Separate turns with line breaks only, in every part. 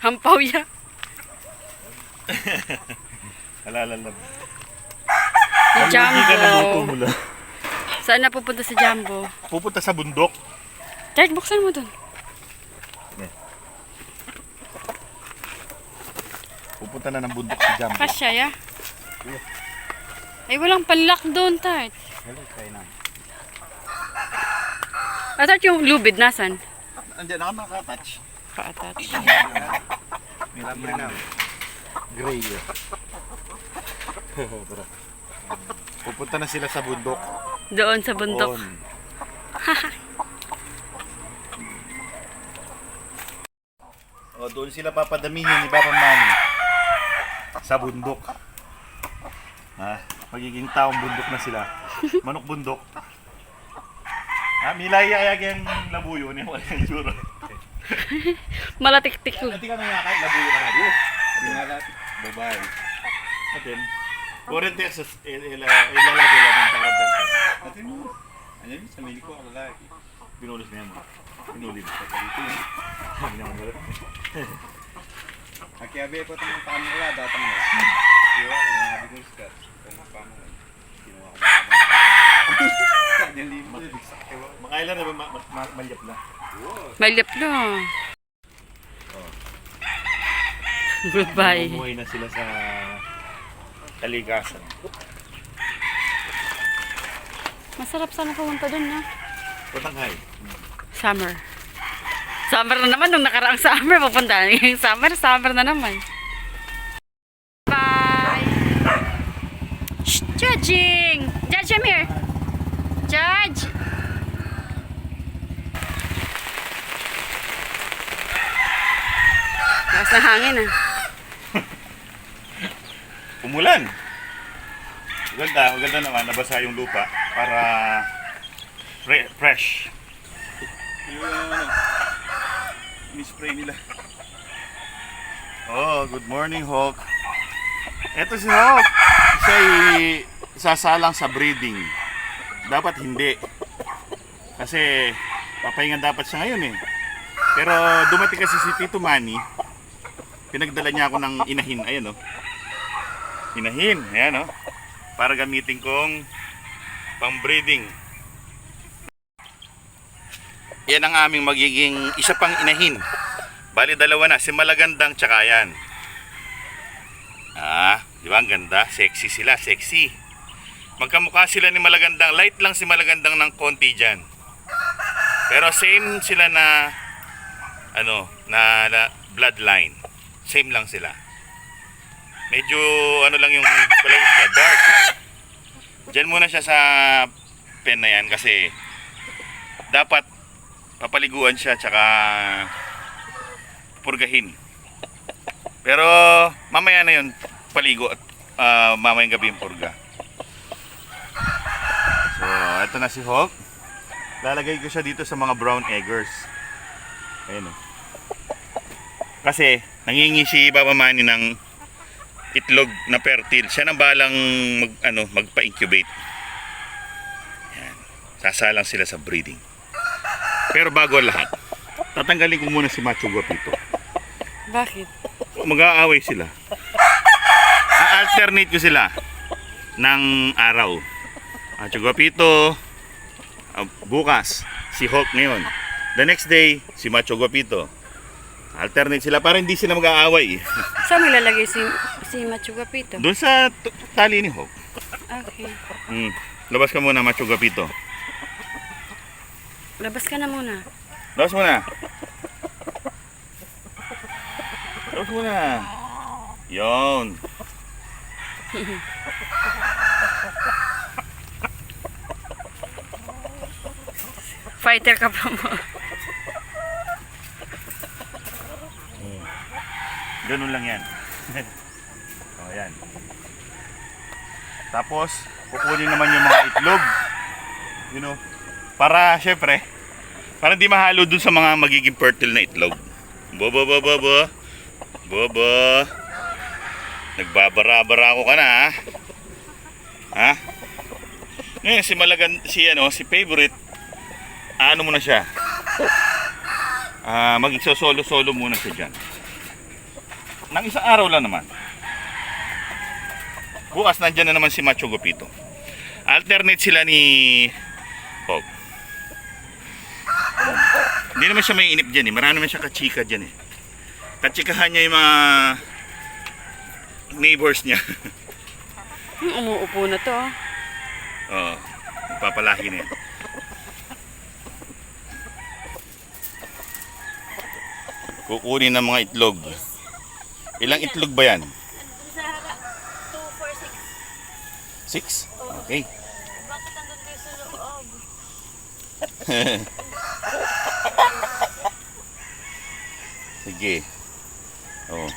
Hampaw ya.
Alalalab. Naluto
Jumbo.
mula.
Saan na pupunta sa Jumbo?
Pupunta sa bundok.
Charles, buksan mo dun.
Pupunta na ng bundok si Jumbo.
Kasya ya. Ay, walang panlock doon, Tart.
Hello, kayo na.
Ah, Tart, yung lubid, nasan?
Andiyan na ka makatouch.
Pa-attach.
Meron na. Gray. Tara. Pupunta na sila sa bundok.
Doon sa bundok.
On. o, doon sila papadamihin ni Papa Manny. Sa bundok. Ha? Magiging taong bundok na sila. Manok bundok. Ha? Milaya kaya yung labuyo ni Wala yung suro.
Malatik-tik ko.
Nanti ka na nga kahit labuyo ka na. Hindi nga natin. Bye-bye. Atin. Foreign Texas. Ilalagay lang ng para Texas.
Atin mo. Ano yun? Sa ko ako lalaki.
Pinulis na yan mo. Pinulis. Dito. Hindi naman meron.
Akiabe ko itong yan. Datang mo. Di ba? Kung mga bigong skirt. Kung paano ko. Kinuha ko mga abang. Kanya limo. Bigsak ko.
Makailan na ba ma- ma- ma- malyap na?
Lip lang. Goodbye.
Umuwi na sila sa kalikasan.
Masarap sana pumunta doon, na.
Patanghay.
Summer. Summer na naman. Nung nakaraang summer, pupunta. Yung summer, summer na naman. Bye! Shh, judging! Judge, come here! Judge! Lakas ng hangin ah.
Umulan. Maganda, maganda naman. Nabasa yung lupa para fre- fresh.
Yung ano. Ini-spray nila.
Oh, good morning, Hawk. Eto si Hawk. Siya'y sasalang sa breeding. Dapat hindi. Kasi papahingan dapat siya ngayon eh. Pero dumating kasi si Tito Manny. Pinagdala niya ako ng inahin. Ayan oh. Inahin. Ayan oh. Para gamitin kong pang breeding. Yan ang aming magiging isa pang inahin. Bali dalawa na, si Malagandang tsaka yan. Ah, di ba ang ganda? Sexy sila, sexy. Magkamukha sila ni Malagandang, light lang si Malagandang ng konti dyan. Pero same sila na, ano, na, na bloodline. Same lang sila. Medyo, ano lang yung kulay niya, dark. Diyan muna siya sa pen na yan kasi dapat papaliguan siya tsaka purgahin. Pero mamaya na yun, paligo at ah, mamayang gabi yung purga. So, ito na si Hawk. Lalagay ko siya dito sa mga brown eggers. Ayan o. Kasi, nangingi si Baba Manny ng itlog na fertile. Siya nang balang mag, ano, magpa-incubate. Ayan. Sasalang sila sa breeding. Pero bago lahat, tatanggalin ko muna si Macho Guapito.
Bakit?
Mag-aaway sila. A-alternate ko sila ng araw. Macho Guapito, ah, bukas, si Hulk ngayon. The next day, si Macho Guapito. Alternate sila para hindi sila mag-aaway.
Saan mo ilalagay si, si Machu Guapito?
Doon sa t- tali ni Hulk.
Okay.
Hmm. Labas ka muna, Macho Guapito.
Labas ka na muna.
Labas muna. Labas muna. Yon.
Fighter ka pa mo.
Ganun lang yan. o, yan. Tapos, kukunin naman yung mga itlog. You know, para, syempre, para di mahalo dun sa mga magiging fertile na itlog. Bobo, bobo, bobo. Bobo. Nagbabara-bara ako ka na, ha? Ha? Ngayon, si Malagan, si ano, si favorite, ano muna siya? Ah, mag solo-solo muna siya dyan. Nang isang araw lang naman. Bukas nandyan na naman si Macho Gupito. Alternate sila ni Pog. Hindi naman siya may inip dyan eh. Marami naman siya kachika dyan eh. Kachikahan niya yung mga neighbors niya.
Umuupo na to. oh.
Oo. Papalahi na yan. Kukunin ng mga itlog. Ilang itlog ba yan?
Sa harap, 2, 4, 6.
Six? Okay.
Bakit andun kayo sa loob?
Sige. Oh.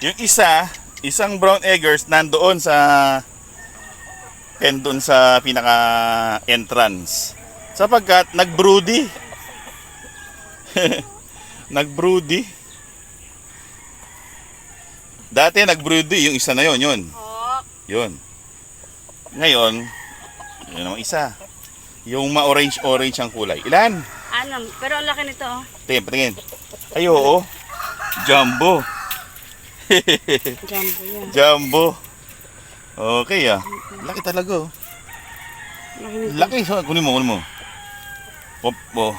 Yung isa, isang brown eggers nandoon sa pen doon sa pinaka entrance. Sapagkat nagbrody. nagbrody. Dati nagbrody yung isa na yon, yun.
Hawk.
Yun. Ngayon, yun naman isa. Yung ma-orange-orange ang kulay. Ilan?
Ano, pero ang laki nito. oh.
Tingin, patingin. Ay, oo. Jumbo.
Jumbo yan.
Jumbo. Okay ah. Laki talaga oh.
Laki nito.
Laki. So, kunin mo, kunin mo. Pop, oh.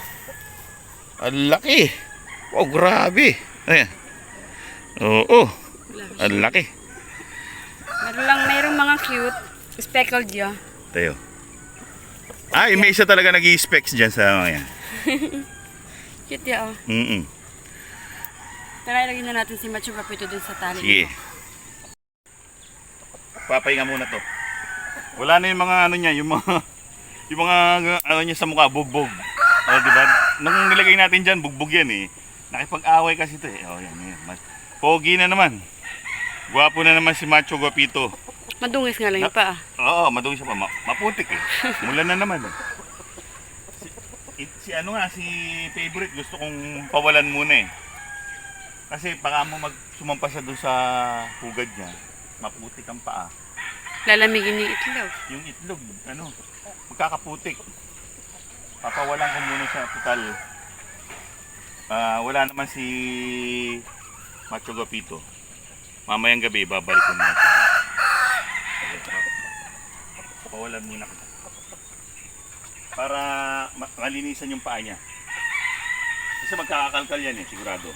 Ang laki. Wow, grabe. Ayan. Oo. Ang laki.
Meron lang, mayroong mga cute. Speckled yun.
Tayo. Ay, may isa talaga nag specs dyan sa mga yan.
Cute yan, oh.
Mm
Tara, ilagay na natin si Macho Papito dun sa tali.
Sige. Papahinga muna to. Wala na yung mga ano niya, yung mga yung mga ano niya sa mukha, bugbog. O, di ba? Nung nilagay natin diyan, bugbog yan eh. Nakipag-away kasi to eh. Oh, yan, yan. Pogi na naman. Gwapo na naman si Macho Guapito.
Madungis nga lang yung pa.
Oo, madumi siya pa. Ma- maputik eh. Mulan na naman eh. Si, it- si ano nga, si favorite, gusto kong pawalan muna eh. Kasi baka mo mag sumampa siya doon sa hugad niya. Maputik ang paa.
Lalamigin ni itlog.
Yung itlog, ano, magkakaputik. Papawalan ko muna siya, total. Ah, wala naman si Macho Gapito. Mamayang gabi, babalik ko muna. Papawalan muna kita. Para ma- malinisan yung paa niya. Kasi magkakakalkal yan eh, sigurado.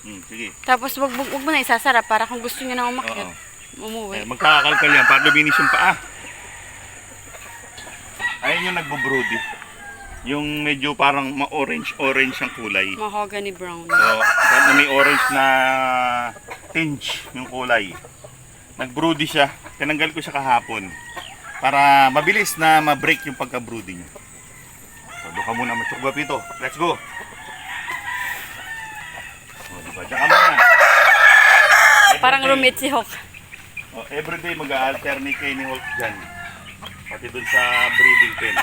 Hmm, sige.
Tapos wag, wag, wag mo na isasara para kung gusto niya na umakyat.
Eh,
Umuwi.
magkakakalkal yan para luminis yung paa. Ayun yung nagbo-broody. Yung medyo parang ma-orange-orange ang kulay.
Mahogany brown.
So, na may orange na tinge yung kulay. Nag-broody siya. Tinanggal ko siya kahapon. Para mabilis na ma-break yung pagka-broody niya. So, doon ka muna matsukba pito. Let's go! O, diba? Diyan ka muna.
Parang
Everyday-
roommate si Hawk.
Oh, everyday mag-alternate kayo ni Hulk dyan. Pati dun sa breeding pen.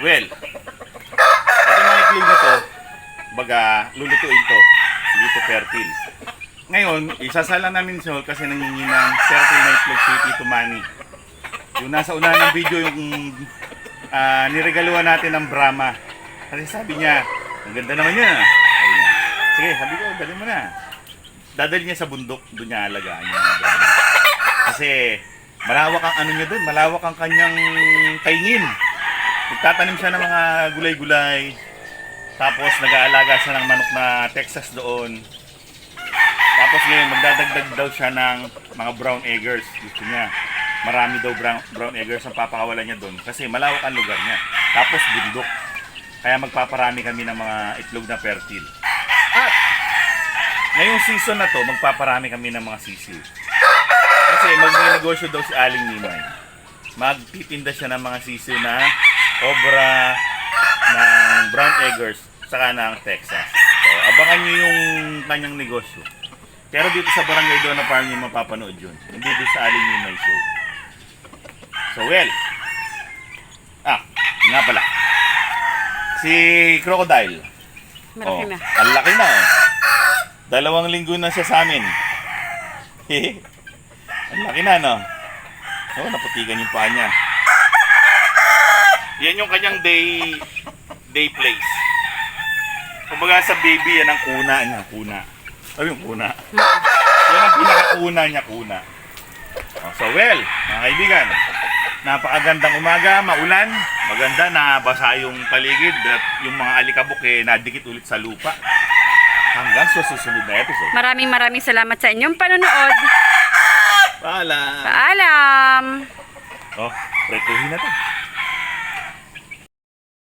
Well, ito mga itlog na to, baga, lulutuin to. Hindi to fertile. Ngayon, isasala namin si kasi nangingi ng fertile na itlog si Tito Manny. Yung nasa una ng video, yung ah, niregaluhan natin ng Brahma. Kasi sabi niya, ang ganda naman yan. ah." Sabi niya. Sige, sabi ko, dali mo na. Dadali niya sa bundok, doon niya alagaan yung Brahma. Kasi malawak ang ano niya doon, malawak ang kanyang kaingin. Nagtatanim siya ng mga gulay-gulay. Tapos nag-aalaga siya ng manok na Texas doon. Tapos ngayon, magdadagdag daw siya ng mga brown eggers. Gusto niya. Marami daw brown, brown eggers ang papakawalan niya doon. Kasi malawak ang lugar niya. Tapos bundok. Kaya magpaparami kami ng mga itlog na fertile. At ngayong season na to, magpaparami kami ng mga sisiw. Kasi magnegosyo daw si Aling Nimay. Magtitinda siya ng mga sisiw na obra ng brown eggers saka ng Texas. So, abangan nyo yung kanyang negosyo. Pero dito sa Barangay Dona Farm yung mapapanood yun. Hindi doon sa Aling Nimay Show. So, well. Ah, nga pala. Si Crocodile.
Malaki
Oh,
na.
Ang laki na oh. Dalawang linggo na siya sa amin. ang laki na no. Oh, naputigan yung paa niya. Yan yung kanyang day day place. Kumbaga sa baby, yan ang kuna niya, kuna. Ay, yung kuna. yan ang pinakakuna niya, kuna. Oh, so well, mga kaibigan, napakagandang umaga, maulan, maganda na basa yung paligid at yung mga alikabok eh nadikit ulit sa lupa. Hanggang sa susunod na episode.
Maraming maraming salamat sa inyong panonood.
Paalam!
Paalam!
Oh, pretuhin na to.